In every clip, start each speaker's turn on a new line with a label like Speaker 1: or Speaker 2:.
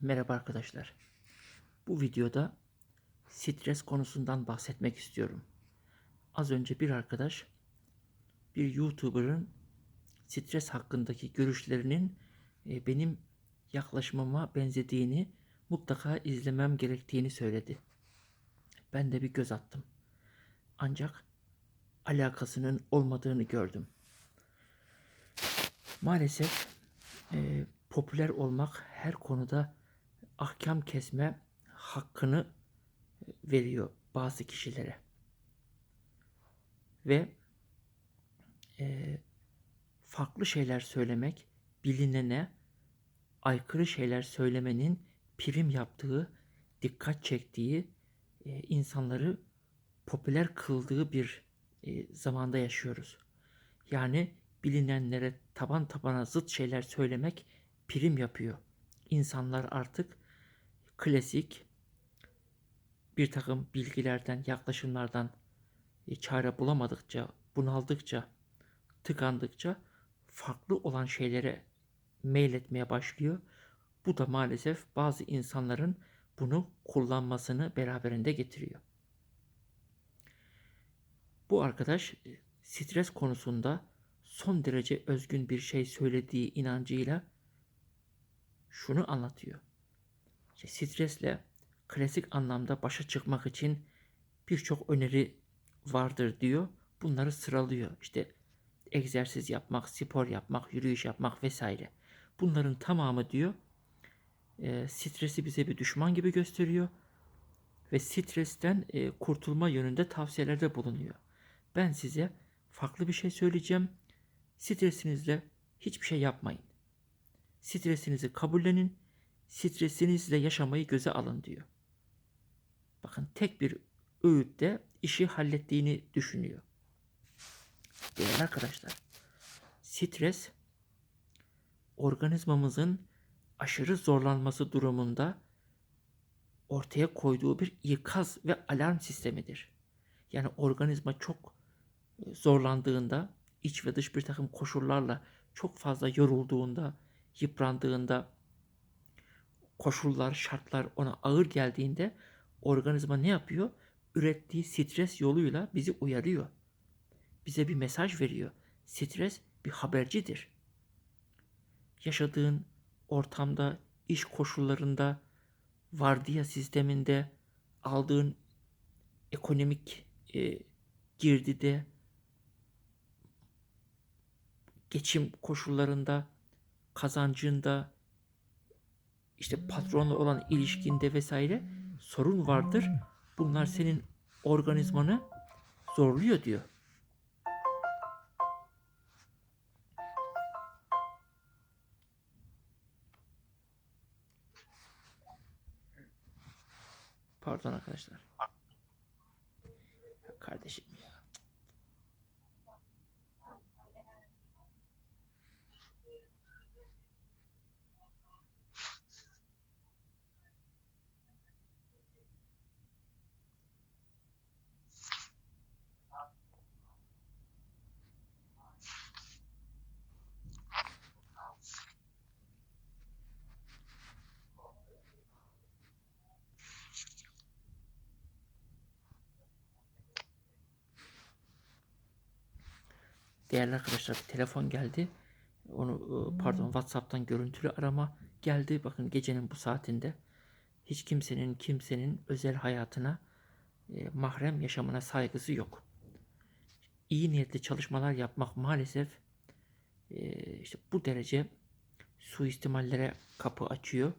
Speaker 1: Merhaba arkadaşlar. Bu videoda stres konusundan bahsetmek istiyorum. Az önce bir arkadaş bir YouTuber'ın stres hakkındaki görüşlerinin e, benim yaklaşımıma benzediğini, mutlaka izlemem gerektiğini söyledi. Ben de bir göz attım. Ancak alakasının olmadığını gördüm. Maalesef e, popüler olmak her konuda ahkam kesme hakkını e, veriyor bazı kişilere. Ve e, farklı şeyler söylemek, bilinene aykırı şeyler söylemenin prim yaptığı, dikkat çektiği, e, insanları popüler kıldığı bir e, zamanda yaşıyoruz. Yani bilinenlere taban tabana zıt şeyler söylemek prim yapıyor. İnsanlar artık klasik bir takım bilgilerden, yaklaşımlardan e, çare bulamadıkça, bunaldıkça, tıkandıkça farklı olan şeylere meyletmeye başlıyor. Bu da maalesef bazı insanların bunu kullanmasını beraberinde getiriyor. Bu arkadaş e, stres konusunda son derece özgün bir şey söylediği inancıyla şunu anlatıyor. İşte stresle klasik anlamda başa çıkmak için birçok öneri vardır diyor. Bunları sıralıyor. İşte egzersiz yapmak, spor yapmak, yürüyüş yapmak vesaire. Bunların tamamı diyor e, stresi bize bir düşman gibi gösteriyor ve stresten e, kurtulma yönünde tavsiyelerde bulunuyor. Ben size farklı bir şey söyleyeceğim. Stresinizle hiçbir şey yapmayın. Stresinizi kabullenin. Stresinizle yaşamayı göze alın diyor. Bakın tek bir öğütte işi hallettiğini düşünüyor. Değerli arkadaşlar, stres organizmamızın aşırı zorlanması durumunda ortaya koyduğu bir ikaz ve alarm sistemidir. Yani organizma çok e, zorlandığında, iç ve dış bir takım koşullarla çok fazla yorulduğunda, yıprandığında, koşullar, şartlar ona ağır geldiğinde organizma ne yapıyor? Ürettiği stres yoluyla bizi uyarıyor. Bize bir mesaj veriyor. Stres bir habercidir. Yaşadığın ortamda, iş koşullarında, vardiya sisteminde, aldığın ekonomik e, girdide, geçim koşullarında, kazancında, işte patronla olan ilişkinde vesaire sorun vardır. Bunlar senin organizmanı zorluyor diyor. Pardon arkadaşlar. Kardeşim ya. Değerli arkadaşlar bir telefon geldi. Onu e, pardon WhatsApp'tan görüntülü arama geldi. Bakın gecenin bu saatinde hiç kimsenin kimsenin özel hayatına e, mahrem yaşamına saygısı yok. İyi niyetli çalışmalar yapmak maalesef e, işte bu derece suistimallere kapı açıyor.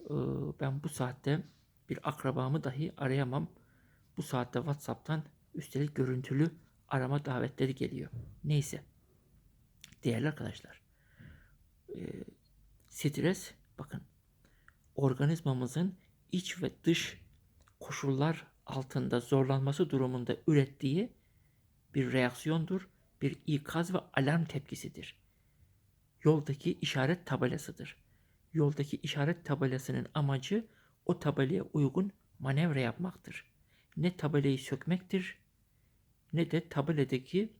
Speaker 1: E, ben bu saatte bir akrabamı dahi arayamam. Bu saatte WhatsApp'tan üstelik görüntülü arama davetleri geliyor. Neyse. Değerli arkadaşlar. E, stres bakın organizmamızın iç ve dış koşullar altında zorlanması durumunda ürettiği bir reaksiyondur, bir ikaz ve alarm tepkisidir. Yoldaki işaret tabelasıdır. Yoldaki işaret tabelasının amacı o tabelaya uygun manevra yapmaktır. Ne tabelayı sökmektir ne de tabeladaki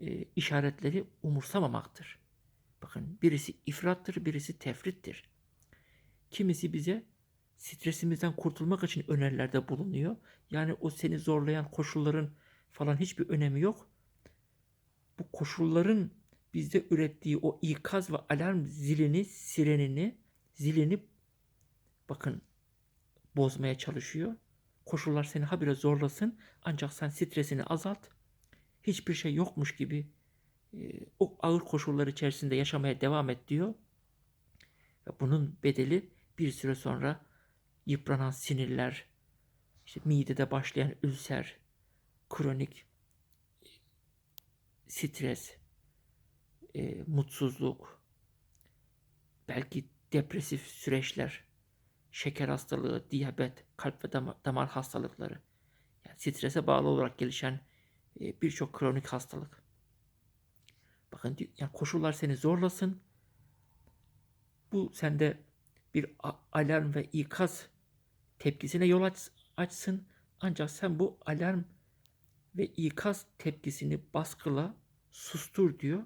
Speaker 1: e, işaretleri umursamamaktır. Bakın birisi ifrattır, birisi tefrittir. Kimisi bize stresimizden kurtulmak için önerilerde bulunuyor. Yani o seni zorlayan koşulların falan hiçbir önemi yok. Bu koşulların bizde ürettiği o ikaz ve alarm zilini, sirenini, zilini bakın bozmaya çalışıyor. Koşullar seni habire zorlasın ancak sen stresini azalt. Hiçbir şey yokmuş gibi e, o ağır koşullar içerisinde yaşamaya devam et diyor. Ve bunun bedeli bir süre sonra yıpranan sinirler, işte midede başlayan ülser, kronik stres, e, mutsuzluk, belki depresif süreçler, şeker hastalığı, diyabet, kalp ve damar, hastalıkları, yani strese bağlı olarak gelişen e, birçok kronik hastalık. Bakın yani koşullar seni zorlasın. Bu sende bir alarm ve ikaz tepkisine yol aç- açsın. Ancak sen bu alarm ve ikaz tepkisini baskıla, sustur diyor.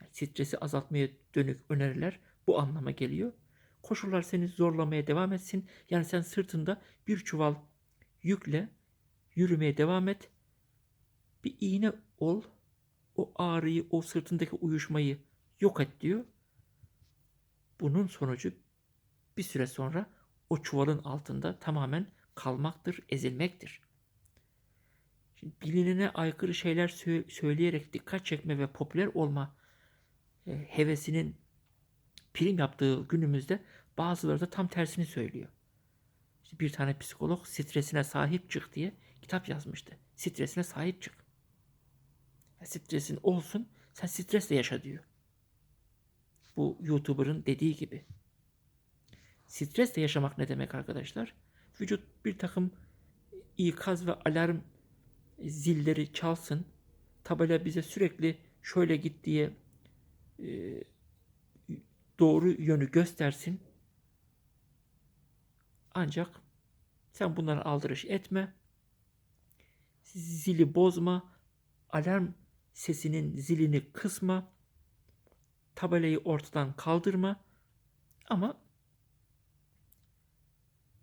Speaker 1: Yani stresi azaltmaya dönük öneriler bu anlama geliyor. Koşullar seni zorlamaya devam etsin. Yani sen sırtında bir çuval yükle yürümeye devam et. Bir iğne ol. O ağrıyı, o sırtındaki uyuşmayı yok et diyor. Bunun sonucu bir süre sonra o çuvalın altında tamamen kalmaktır, ezilmektir. Şimdi bilinene aykırı şeyler sö- söyleyerek dikkat çekme ve popüler olma e, hevesinin prim yaptığı günümüzde bazıları da tam tersini söylüyor. İşte bir tane psikolog stresine sahip çık diye kitap yazmıştı. Stresine sahip çık. Stresin olsun, sen stresle yaşa diyor. Bu YouTuber'ın dediği gibi. Stresle yaşamak ne demek arkadaşlar? Vücut bir takım ikaz ve alarm zilleri çalsın. Tabela bize sürekli şöyle git diye e, doğru yönü göstersin. Ancak sen bunlara aldırış etme. Zili bozma. Alarm sesinin zilini kısma. Tabelayı ortadan kaldırma. Ama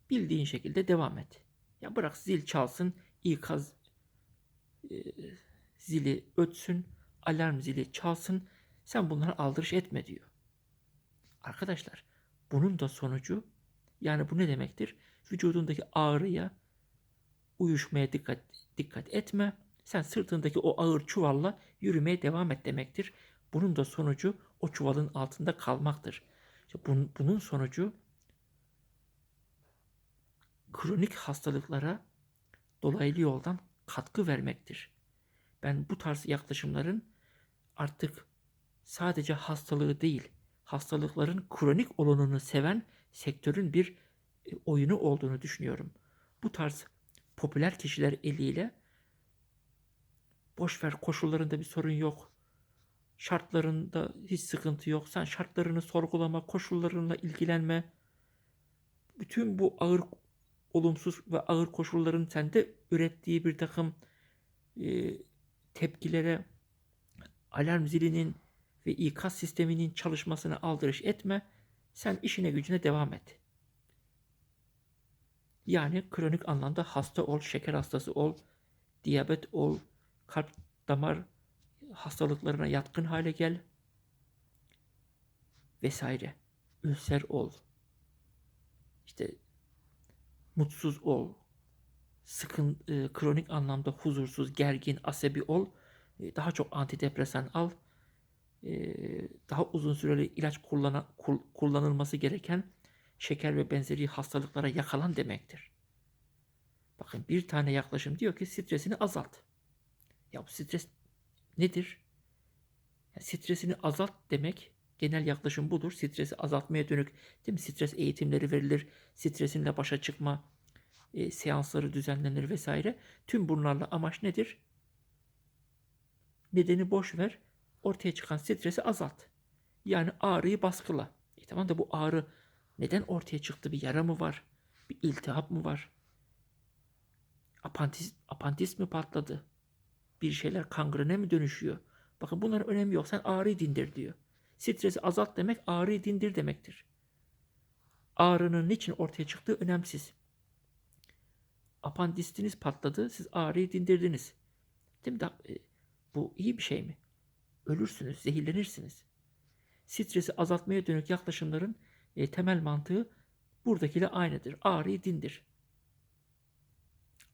Speaker 1: bildiğin şekilde devam et. Ya bırak zil çalsın, ikaz e, zili ötsün, alarm zili çalsın. Sen bunlara aldırış etme diyor. Arkadaşlar bunun da sonucu yani bu ne demektir? Vücudundaki ağrıya, uyuşmaya dikkat dikkat etme. Sen sırtındaki o ağır çuvalla yürümeye devam et demektir. Bunun da sonucu o çuvalın altında kalmaktır. İşte bunun, bunun sonucu kronik hastalıklara dolaylı yoldan katkı vermektir. Ben bu tarz yaklaşımların artık sadece hastalığı değil, hastalıkların kronik olanını seven sektörün bir e, oyunu olduğunu düşünüyorum. Bu tarz popüler kişiler eliyle boş ver koşullarında bir sorun yok. Şartlarında hiç sıkıntı yok. Sen şartlarını sorgulama, koşullarınla ilgilenme. Bütün bu ağır olumsuz ve ağır koşulların sende ürettiği bir takım e, tepkilere alarm zilinin ve ikaz sisteminin çalışmasını aldırış etme. Sen işine gücüne devam et. Yani kronik anlamda hasta ol, şeker hastası ol, diyabet ol, kalp damar hastalıklarına yatkın hale gel vesaire. Ülser ol. İşte mutsuz ol. Sıkın e, kronik anlamda huzursuz, gergin, asabi ol. E, daha çok antidepresan al. Daha uzun süreli ilaç kullana, kul, kullanılması gereken şeker ve benzeri hastalıklara yakalan demektir. Bakın bir tane yaklaşım diyor ki stresini azalt. Ya bu stres nedir? Ya stresini azalt demek genel yaklaşım budur. Stresi azaltmaya dönük değil mi? Stres eğitimleri verilir. Stresinle başa çıkma e, seansları düzenlenir vesaire. Tüm bunlarla amaç nedir? Nedeni boş ver. Ortaya çıkan stresi azalt. Yani ağrıyı baskıla. E tamam da bu ağrı neden ortaya çıktı? Bir yara mı var? Bir iltihap mı var? Apantis, apantis mi patladı? Bir şeyler kangrene mi dönüşüyor? Bakın bunların önemi yok. Sen ağrıyı dindir diyor. Stresi azalt demek ağrıyı dindir demektir. Ağrının niçin ortaya çıktığı önemsiz. Apandisitiniz patladı, siz ağrıyı dindirdiniz. Değil mi? E, bu iyi bir şey mi? Ölürsünüz, zehirlenirsiniz. Stresi azaltmaya dönük yaklaşımların e, temel mantığı buradakiyle aynıdır. Ağrıyı dindir.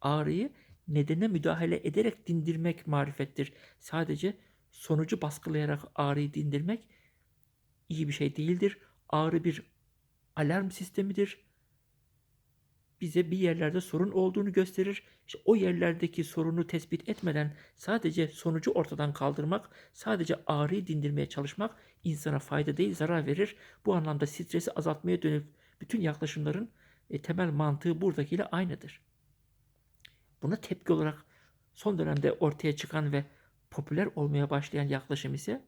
Speaker 1: Ağrıyı nedene müdahale ederek dindirmek marifettir. Sadece sonucu baskılayarak ağrıyı dindirmek iyi bir şey değildir. Ağrı bir alarm sistemidir. Bize bir yerlerde sorun olduğunu gösterir. İşte o yerlerdeki sorunu tespit etmeden sadece sonucu ortadan kaldırmak, sadece ağrıyı dindirmeye çalışmak insana fayda değil zarar verir. Bu anlamda stresi azaltmaya dönük bütün yaklaşımların e, temel mantığı buradakiyle aynıdır. Buna tepki olarak son dönemde ortaya çıkan ve popüler olmaya başlayan yaklaşım ise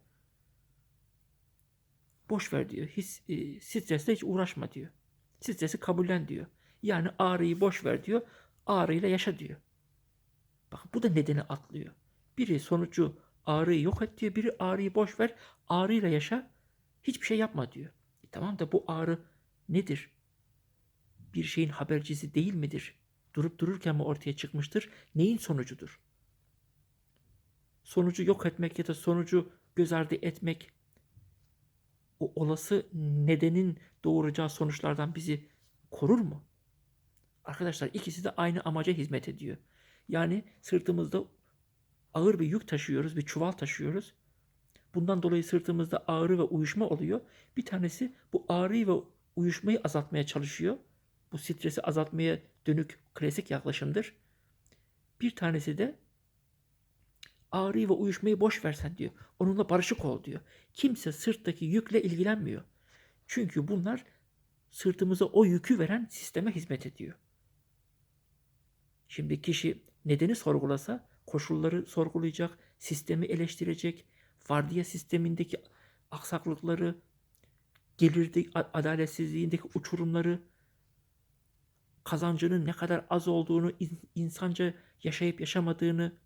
Speaker 1: boş ver diyor. His, e, stresle hiç uğraşma diyor. Stresi kabullen diyor. Yani ağrıyı boş ver diyor. Ağrıyla yaşa diyor. Bak bu da nedeni atlıyor. Biri sonucu ağrıyı yok et diyor. Biri ağrıyı boş ver. Ağrıyla yaşa. Hiçbir şey yapma diyor. E tamam da bu ağrı nedir? Bir şeyin habercisi değil midir? Durup dururken mi ortaya çıkmıştır? Neyin sonucudur? Sonucu yok etmek ya da sonucu göz ardı etmek o olası nedenin doğuracağı sonuçlardan bizi korur mu? Arkadaşlar ikisi de aynı amaca hizmet ediyor. Yani sırtımızda ağır bir yük taşıyoruz, bir çuval taşıyoruz. Bundan dolayı sırtımızda ağrı ve uyuşma oluyor. Bir tanesi bu ağrıyı ve uyuşmayı azaltmaya çalışıyor. Bu stresi azaltmaya dönük klasik yaklaşımdır. Bir tanesi de ağrıyı ve uyuşmayı boş versen diyor. Onunla barışık ol diyor. Kimse sırttaki yükle ilgilenmiyor. Çünkü bunlar sırtımıza o yükü veren sisteme hizmet ediyor. Şimdi kişi nedeni sorgulasa koşulları sorgulayacak, sistemi eleştirecek, vardiya sistemindeki aksaklıkları, gelirde adaletsizliğindeki uçurumları, kazancının ne kadar az olduğunu, insanca yaşayıp yaşamadığını,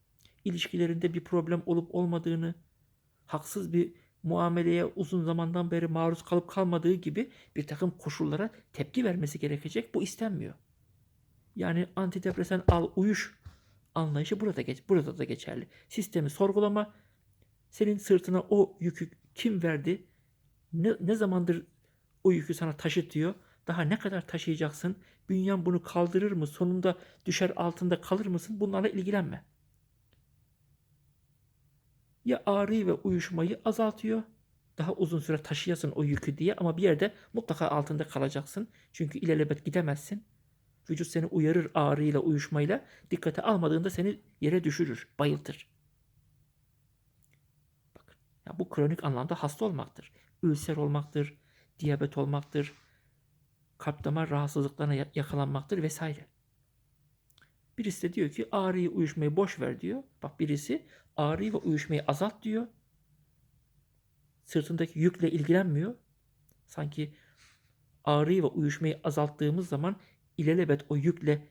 Speaker 1: ilişkilerinde bir problem olup olmadığını, haksız bir muameleye uzun zamandan beri maruz kalıp kalmadığı gibi bir takım koşullara tepki vermesi gerekecek. Bu istenmiyor. Yani antidepresan al uyuş anlayışı burada geç burada da geçerli. Sistemi sorgulama, senin sırtına o yükü kim verdi? Ne, ne zamandır o yükü sana taşıtıyor? Daha ne kadar taşıyacaksın? Bünyen bunu kaldırır mı? Sonunda düşer altında kalır mısın? Bunlarla ilgilenme. Ya ağrıyı ve uyuşmayı azaltıyor. Daha uzun süre taşıyasın o yükü diye ama bir yerde mutlaka altında kalacaksın. Çünkü ilelebet gidemezsin. Vücut seni uyarır ağrıyla, uyuşmayla. Dikkate almadığında seni yere düşürür, bayıltır. Bakın, ya bu kronik anlamda hasta olmaktır. Ülser olmaktır, diyabet olmaktır, kalp damar rahatsızlıklarına yakalanmaktır vesaire. Birisi de diyor ki ağrıyı uyuşmayı boş ver diyor. Bak birisi ağrıyı ve uyuşmayı azalt diyor. Sırtındaki yükle ilgilenmiyor. Sanki ağrıyı ve uyuşmayı azalttığımız zaman ilelebet o yükle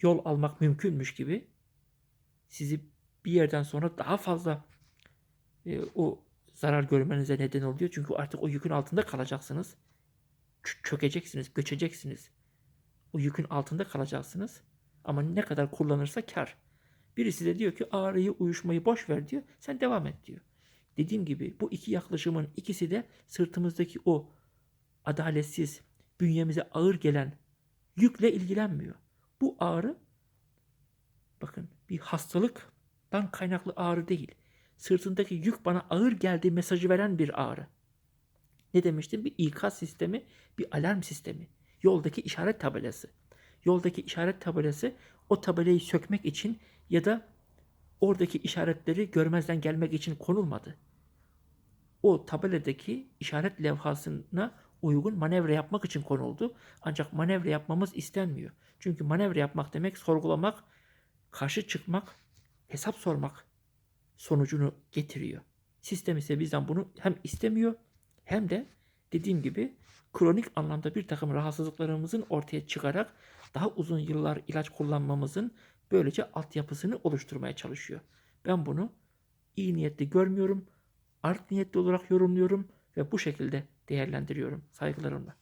Speaker 1: yol almak mümkünmüş gibi sizi bir yerden sonra daha fazla e, o zarar görmenize neden oluyor. Çünkü artık o yükün altında kalacaksınız. Çökeceksiniz, göçeceksiniz. O yükün altında kalacaksınız. Ama ne kadar kullanırsa kar. Birisi de diyor ki ağrıyı, uyuşmayı boş ver diyor. Sen devam et diyor. Dediğim gibi bu iki yaklaşımın ikisi de sırtımızdaki o adaletsiz, bünyemize ağır gelen yükle ilgilenmiyor. Bu ağrı bakın bir hastalıktan kaynaklı ağrı değil. Sırtındaki yük bana ağır geldiği mesajı veren bir ağrı. Ne demiştim? Bir ikaz sistemi, bir alarm sistemi. Yoldaki işaret tabelası. Yoldaki işaret tabelası o tabelayı sökmek için ya da oradaki işaretleri görmezden gelmek için konulmadı. O tabeladaki işaret levhasına uygun manevra yapmak için konuldu. Ancak manevra yapmamız istenmiyor. Çünkü manevra yapmak demek sorgulamak, karşı çıkmak, hesap sormak sonucunu getiriyor. Sistem ise bizden bunu hem istemiyor hem de dediğim gibi kronik anlamda bir takım rahatsızlıklarımızın ortaya çıkarak daha uzun yıllar ilaç kullanmamızın böylece altyapısını oluşturmaya çalışıyor. Ben bunu iyi niyetli görmüyorum, art niyetli olarak yorumluyorum ve bu şekilde değerlendiriyorum saygılarımla.